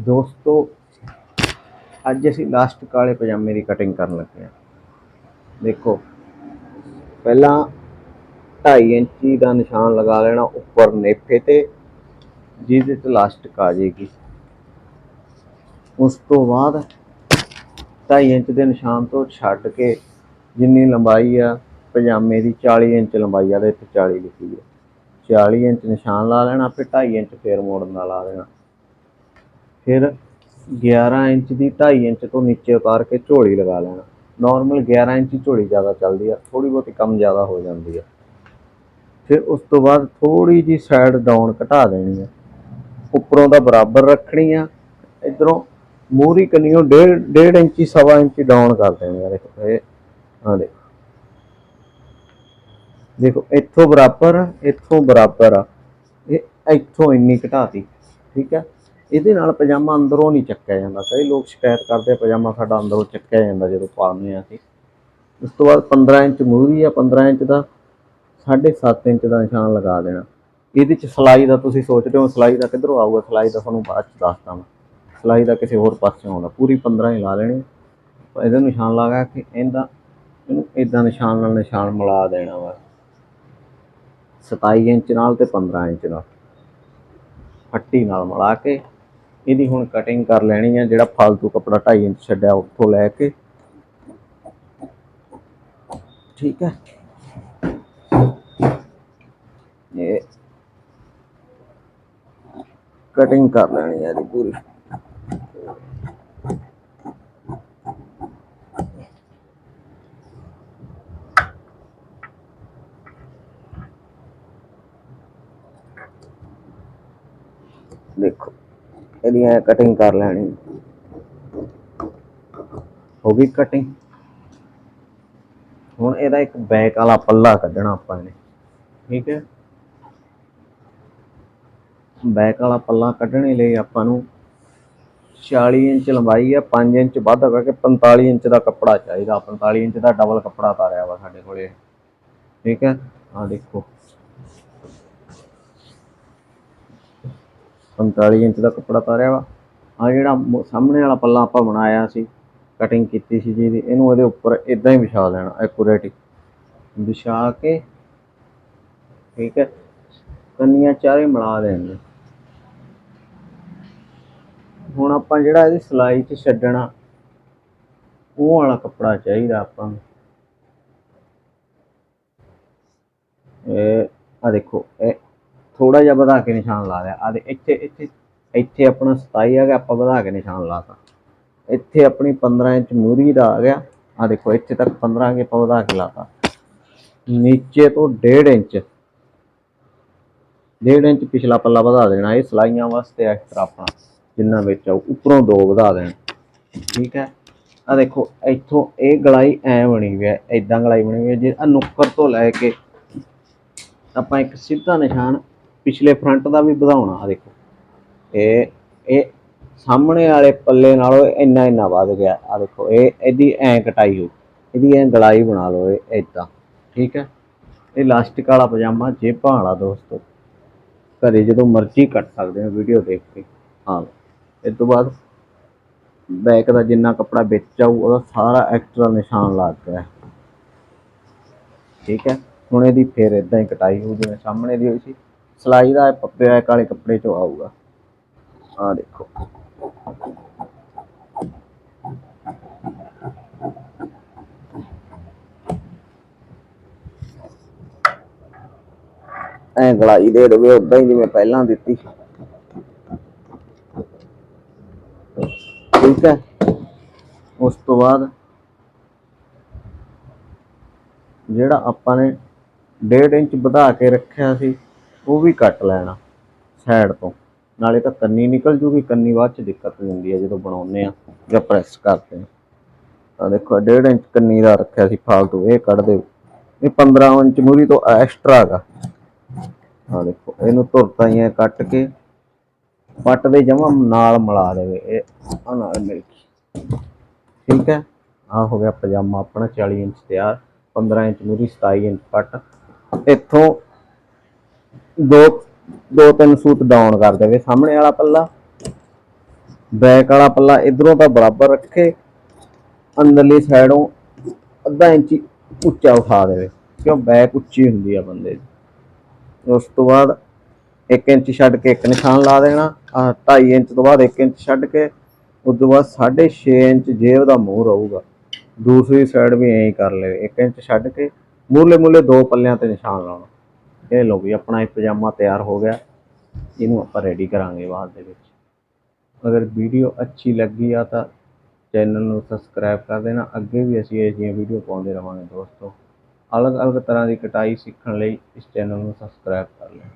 ਦੋਸਤੋ, ਅੱਜ ਅਸੀਂ ਲਾਸਟ ਕਾਲੇ ਪਜਾਮੇ ਦੀ ਕਟਿੰਗ ਕਰਨ ਲੱਗੇ ਹਾਂ। ਦੇਖੋ, ਪਹਿਲਾਂ 2.5 ਇੰਚੀ ਦਾ ਨਿਸ਼ਾਨ ਲਗਾ ਲੈਣਾ ਉੱਪਰ ਨੇਫੇ ਤੇ, ਜਿਹਦੇ ਤੇ ਲਾਸਟਿਕ ਆ ਜਾਏਗੀ। ਉਸ ਤੋਂ ਬਾਅਦ 2.5 ਇੰਚ ਦੇ ਨਿਸ਼ਾਨ ਤੋਂ ਛੱਡ ਕੇ ਜਿੰਨੀ ਲੰਬਾਈ ਆ, ਪਜਾਮੇ ਦੀ 40 ਇੰਚ ਲੰਬਾਈ ਆ ਦੇ ਇੱਥੇ 40 ਲਿਖੀ ਆ। 40 ਇੰਚ ਨਿਸ਼ਾਨ ਲਾ ਲੈਣਾ, ਫਿਰ 2.5 ਇੰਚ ਫੇਰ ਮੋੜਨ ਦਾ ਲਾ ਦੇਣਾ। ਫਿਰ 11 ਇੰਚ ਦੀ 2.5 ਇੰਚ ਤੋਂ ਨੀਚੇ ਉਤਾਰ ਕੇ ਝੋਲੀ ਲਗਾ ਲੈਣਾ। ਨਾਰਮਲ 11 ਇੰਚ ਝੋਲੀ ਜ਼ਿਆਦਾ ਚੱਲਦੀ ਆ ਥੋੜੀ ਬਹੁਤੀ ਕਮ ਜ਼ਿਆਦਾ ਹੋ ਜਾਂਦੀ ਆ। ਫਿਰ ਉਸ ਤੋਂ ਬਾਅਦ ਥੋੜੀ ਜੀ ਸਾਈਡ ਡਾਊਨ ਘਟਾ ਦੇਣੀ ਆ। ਉੱਪਰੋਂ ਦਾ ਬਰਾਬਰ ਰੱਖਣੀ ਆ। ਇਧਰੋਂ ਮੂਰੀ ਕੰਨੀਓ 1.5 1.5 ਇੰਚੀ, ਸਵਾ ਇੰਚੀ ਡਾਊਨ ਕਰ ਦੇਣੀ ਆ। ਦੇਖੋ, ਇਹ ਹਾਂ ਦੇਖੋ। ਦੇਖੋ, ਇੱਥੋਂ ਬਰਾਬਰ ਇੱਥੋਂ ਬਰਾਬਰ ਆ। ਇਹ ਇੱਥੋਂ ਇੰਨੀ ਘਟਾਤੀ, ਠੀਕ ਹੈ ਇਹਦੇ ਨਾਲ ਪਜਾਮਾ ਅੰਦਰੋਂ ਨਹੀਂ ਚੱਕਿਆ ਜਾਂਦਾ। ਕਈ ਲੋਕ ਸ਼ਿਕਾਇਤ ਕਰਦੇ ਆ, ਪਜਾਮਾ ਸਾਡਾ ਅੰਦਰੋਂ ਚੱਕਿਆ ਜਾਂਦਾ ਜਦੋਂ ਪਾਉਂਦੇ ਆ ਅਸੀਂ। ਉਸ ਤੋਂ ਬਾਅਦ 15 ਇੰਚ ਮੂਰੀ ਆ 15 ਇੰਚ ਦਾ 7.5 ਇੰਚ ਦਾ ਨਿਸ਼ਾਨ ਲਗਾ ਦੇਣਾ। ਇਹਦੇ ਚ ਸਲਾਈ ਦਾ ਤੁਸੀਂ ਸੋਚਦੇ ਹੋ, ਸਲਾਈ ਦਾ ਕਿੱਧਰੋਂ ਆਊਗਾ? ਸਲਾਈ ਦਾ ਤੁਹਾਨੂੰ ਬਾਅਦ ਚ ਦੱਸਦਾ ਮੈਂ ਸਲਾਈ ਦਾ ਕਿਸੇ ਹੋਰ ਪਾਸੇ ਆਉਂਦਾ। ਪੂਰੀ 15 ਹੀ ਲਾ ਲੈਣੀ। ਇਹਦਾ ਨਿਸ਼ਾਨ ਲਗਾ ਕੇ ਇਹਦਾ, ਇਹਨੂੰ ਇਦਾਂ ਨਿਸ਼ਾਨ ਨਾਲ ਨਿਸ਼ਾਨ ਮਿਲਾ ਦੇਣਾ ਵਾ। 27 ਇੰਚ ਨਾਲ ਤੇ 15 ਇੰਚ ਨਾਲ। ਫੱਟੀ ਨਾਲ ਮਿਲਾ ਕੇ ਇਹਦੀ ਹੁਣ ਕਟਿੰਗ ਕਰ ਲੈਣੀ ਆ, ਜਿਹੜਾ ਫालतू ਕਪੜਾ 2.5 ਇੰਚ ਛੱਡਿਆ ਉੱਥੋਂ ਲੈ ਕੇ। ਠੀਕ ਹੈ ਇਹ ਕਟਿੰਗ ਕਰ ਲੈਣੀ ਆ ਇਹਦੀ ਪੂਰੀ ਦੇਖੋ ਇਹਦੀ ਐ ਕਟਿੰਗ ਕਰ ਲੈਣੀ। ਹੋ ਗਈ ਕਟਿੰਗ ਹੁਣ ਇਹਦਾ ਇੱਕ ਬੈਕ ਵਾਲਾ ਪੱਲਾ ਕੱਢਣਾ ਆਪਾਂ ਨੇ। ਠੀਕ ਹੈ? ਬੈਕ ਵਾਲਾ ਪੱਲਾ ਕੱਢਣੇ ਲਈ ਆਪਾਂ ਨੂੰ 40 ਇੰਚ ਲੰਬਾਈ ਆ 5 ਇੰਚ ਵੱਧ ਕਰਕੇ 45 ਇੰਚ ਦਾ ਕੱਪੜਾ ਚਾਹੀਦਾ। 45 ਇੰਚ ਦਾ ਡਬਲ ਕੱਪੜਾ ਤਾਰਿਆ ਵਾ ਸਾਡੇ ਕੋਲੇ। ਠੀਕ ਹੈ? ਆ ਦੇਖੋ। 45 ਇੰਚ ਦਾ ਕੱਪੜਾ ਤਾਰਿਆ ਵਾ। ਆ ਜਿਹੜਾ ਸਾਹਮਣੇ ਵਾਲਾ ਪੱਲਾ ਆਪਾਂ ਬਣਾਇਆ ਸੀ ਕਟਿੰਗ ਕੀਤੀ ਸੀ ਜਿਹਦੀ ਇਹਨੂੰ ਇਹਦੇ ਉੱਪਰ ਇਦਾਂ ਹੀ ਵਿਛਾ ਦੇਣਾ ਐਕੂਰੇਟ ਵਿਛਾ ਕੇ, ਠੀਕ ਹੈ, ਕੰਨੀਆਂ ਚਾਰੇ ਮਿਲਾ ਦੇਣੀਆਂ ਹੁਣ ਆਪਾਂ ਜਿਹੜਾ ਇਹਦੀ ਸਲਾਈ 'ਚ ਛੱਡਣਾ, ਉਹ ਵਾਲਾ ਕੱਪੜਾ ਚਾਹੀਦਾ ਆਪਾਂ ਨੂੰ। ਇਹ ਆ ਦੇਖੋ, ਇਹ ਥੋੜਾ ਜਿਹਾ ਵਧਾ ਕੇ ਨਿਸ਼ਾਨ ਲਾ ਲਿਆ। ਆ ਦੇ ਇੱਥੇ ਇੱਥੇ ਇੱਥੇ ਆਪਣਾ 27 ਆ ਗਿਆ, ਆਪਾਂ ਵਧਾ ਕੇ ਨਿਸ਼ਾਨ ਲਾਤਾ ਇੱਥੇ ਆਪਣੀ 15 ਇੰਚ ਮੂਰੀ ਦਾ ਆ ਗਿਆ। ਆ ਦੇਖੋ, ਇੱਥੇ ਤੱਕ 15 ਕੇ ਆਪਾਂ ਵਧਾ ਕੇ ਲਾਤਾ ਨੀਚੇ ਤੋਂ 1.5 ਇੰਚ 1.5 ਇੰਚ ਪਿਛਲਾ ਪੱਲਾ ਵਧਾ ਦੇਣਾ। ਇਹ ਸਲਾਈਆਂ ਵਾਸਤੇ ਐਕਸਟਰਾ ਆਪਣਾ, ਜਿੰਨਾ ਵਿੱਚ ਆਉ ਉੱਪਰੋਂ ਦੋ ਵਧਾ ਦੇਣ। ਠੀਕ ਹੈ? ਆ ਦੇਖੋ, ਇੱਥੋਂ ਇਹ ਗਲਾਈ ਐ ਬਣੀ ਹੋਈ ਹੈ ਐਦਾਂ ਗਲਾਈ ਬਣੀ ਹੋਈ ਹੈ। ਜੇ ਆ ਨੁੱਕਰ ਤੋਂ ਲੈ ਕੇ ਆਪਾਂ ਇੱਕ ਸਿੱਧਾ ਨਿਸ਼ਾਨ ਪਿਛਲੇ ਫਰੰਟ ਦਾ ਵੀ ਵਧਾਉਣਾ ਆ ਦੇਖੋ। ਇਹ ਇਹ ਸਾਹਮਣੇ ਵਾਲੇ ਪੱਲੇ ਨਾਲੋਂ ਇੰਨਾ ਇੰਨਾ ਵੱਧ ਗਿਆ। ਆ ਦੇਖੋ, ਇਹ, ਇਹਦੀ ਐ ਕਟਾਈ ਹੋ ਇਹਦੀ ਐ ਗਲਾਈ ਬਣਾ ਲਓ ਇਹ ਇਦਾਂ ਠੀਕ ਹੈ? ਇਹ ਲਾਸਟਿਕ ਵਾਲਾ ਪਜਾਮਾ ਜੇਬਾਂ ਵਾਲਾ ਦੋਸਤੋ। ਘਰੇ ਜਦੋਂ ਮਰਜ਼ੀ ਕੱਟ ਸਕਦੇ ਹੋ ਵੀਡੀਓ ਦੇਖ ਕੇ। ਹਾਂ। ਇਸ ਤੋਂ ਬਾਅਦ ਬੈਕ ਦਾ ਜਿੰਨਾ ਕੱਪੜਾ ਵਿੱਚ ਆਊ, ਉਹਦਾ ਸਾਰਾ ਐਕਸਟਰਾ ਨਿਸ਼ਾਨ ਲੱਗ ਗਿਆ। ਠੀਕ ਹੈ? ਹੁਣ ਇਹਦੀ ਫੇਰ ਇਦਾਂ ਹੀ ਕਟਾਈ ਹੋਊ, ਜਿਵੇਂ ਸਾਹਮਣੇ ਦੀ ਹੋਈ ਸੀ। ਸਲਾਈ ਦਾ ਬੈਕ ਵਾਲੇ ਕੱਪੜੇ ਚੋਂ ਆਊਗਾ। ਆ ਦੇਖੋ। ਐ ਗਲਾਈ ਦੇ ਦੇਵੇ ਉਦਾਂ ਹੀ ਜਿਵੇਂ ਪਹਿਲਾਂ ਦਿੱਤੀ। ਠੀਕ ਹੈ। ਉਸ ਤੋਂ ਬਾਅਦ ਜਿਹੜਾ ਆਪਾਂ ਨੇ 1.5 ਇੰਚ ਵਧਾ ਕੇ ਰੱਖਿਆ ਸੀ ਉਹ ਵੀ ਕੱਟ ਲੈਣਾ ਸਾਈਡ ਤੋਂ। ਨਾਲੇ ਤਾਂ ਕੰਨੀ ਨਿਕਲ ਜੂਗੀ, ਕੰਨੀ ਬਾਅਦ ਚ ਦਿੱਕਤ ਹੋ ਜਾਂਦੀ ਹੈ ਜਦੋਂ ਬਣਾਉਂਦੇ ਆ ਜਾਂ ਪ੍ਰੈਸ ਕਰਦੇ ਆ। ਤਾਂ ਦੇਖੋ 1.5 ਇੰਚ ਕੰਨੀ ਦਾ ਰੱਖਿਆ ਸੀ ਫਾਲਤੂ, ਇਹ ਕੱਢ ਦਿਓ। ਇਹ 15 ਇੰਚ ਮੂਰੀ ਤੋਂ ਐਕਸਟਰਾ ਹੈਗਾ। ਆ ਦੇਖੋ, ਇਹਨੂੰ ਧੁਰਤਾਂ ਹੀ ਕੱਟ ਕੇ ਪੱਟ ਦੇ ਜਮਾ ਨਾਲ ਮਿਲਾ ਦੇਵੇ, ਇਹ ਆ ਨਾਲ ਮਿਲ ਕੇ ਠੀਕ ਹੈ? ਆ ਹੋ ਗਿਆ ਪਜਾਮਾ ਆਪਣਾ 40 ਇੰਚ ਤਿਆਰ 15 ਇੰਚ ਮੂਰੀ 27 ਇੰਚ ਪੱਟ। ਇੱਥੋਂ ਦੋ ਦੋ ਤਿੰਨ ਸੂਤ ਡਾਊਨ ਕਰ ਦੇਵੇ ਸਾਹਮਣੇ ਵਾਲਾ ਪੱਲਾ। ਬੈਕ ਵਾਲਾ ਪੱਲਾ ਇਧਰੋਂ ਤਾਂ ਬਰਾਬਰ ਰੱਖੇ, ਅੰਦਰਲੀ ਸਾਈਡੋਂ ਅੱਧਾ ਇੰਚ ਉੱਚਾ ਉਠਾ ਦੇਵੇ, ਕਿਉਂ ਬੈਕ ਉੱਚੀ ਹੁੰਦੀ ਆ ਬੰਦੇ ਦੀ। ਉਸ ਤੋਂ ਬਾਅਦ 1 ਇੰਚ ਛੱਡ ਕੇ ਇੱਕ ਨਿਸ਼ਾਨ ਲਾ ਦੇਣਾ, ਆਹ 2.5 ਇੰਚ ਤੋਂ ਬਾਅਦ 1 ਇੰਚ ਛੱਡ ਕੇ, ਉਸ ਤੋਂ ਬਾਅਦ 6.5 ਇੰਚ ਜੇਬ ਦਾ ਮੂੰਹ ਰਹੂਗਾ। ਦੂਸਰੀ ਸਾਈਡ ਵੀ ਐਂ ਹੀ ਕਰ ਲਵੇ 1 ਇੰਚ ਛੱਡ ਕੇ ਮੂਲੇ ਮੂਲੇ ਦੋ ਪੱਲਿਆਂ ਤੇ ਨਿਸ਼ਾਨ ਲਾਉਣਾ। ਇਹ ਲਓ ਵੀ ਆਪਣਾ ਇਹ ਪਜਾਮਾ ਤਿਆਰ ਹੋ ਗਿਆ। ਇਹਨੂੰ ਆਪਾਂ ਰੈਡੀ ਕਰਾਂਗੇ ਬਾਅਦ ਦੇ ਵਿੱਚ। ਅਗਰ ਵੀਡੀਓ ਅੱਛੀ ਲੱਗੀ ਆ ਤਾਂ ਚੈਨਲ ਨੂੰ ਸਬਸਕ੍ਰਾਈਬ ਕਰ ਦੇਣਾ। ਅੱਗੇ ਵੀ ਅਸੀਂ ਇਹ ਜਿਹੀਆਂ ਵੀਡੀਓ ਪਾਉਂਦੇ ਰਵਾਂਗੇ ਦੋਸਤੋ। ਅਲੱਗ-ਅਲੱਗ ਤਰ੍ਹਾਂ ਦੀ ਕਟਾਈ ਸਿੱਖਣ ਲਈ ਇਸ ਚੈਨਲ ਨੂੰ ਸਬਸਕ੍ਰਾਈਬ ਕਰ ਲੈਣਾ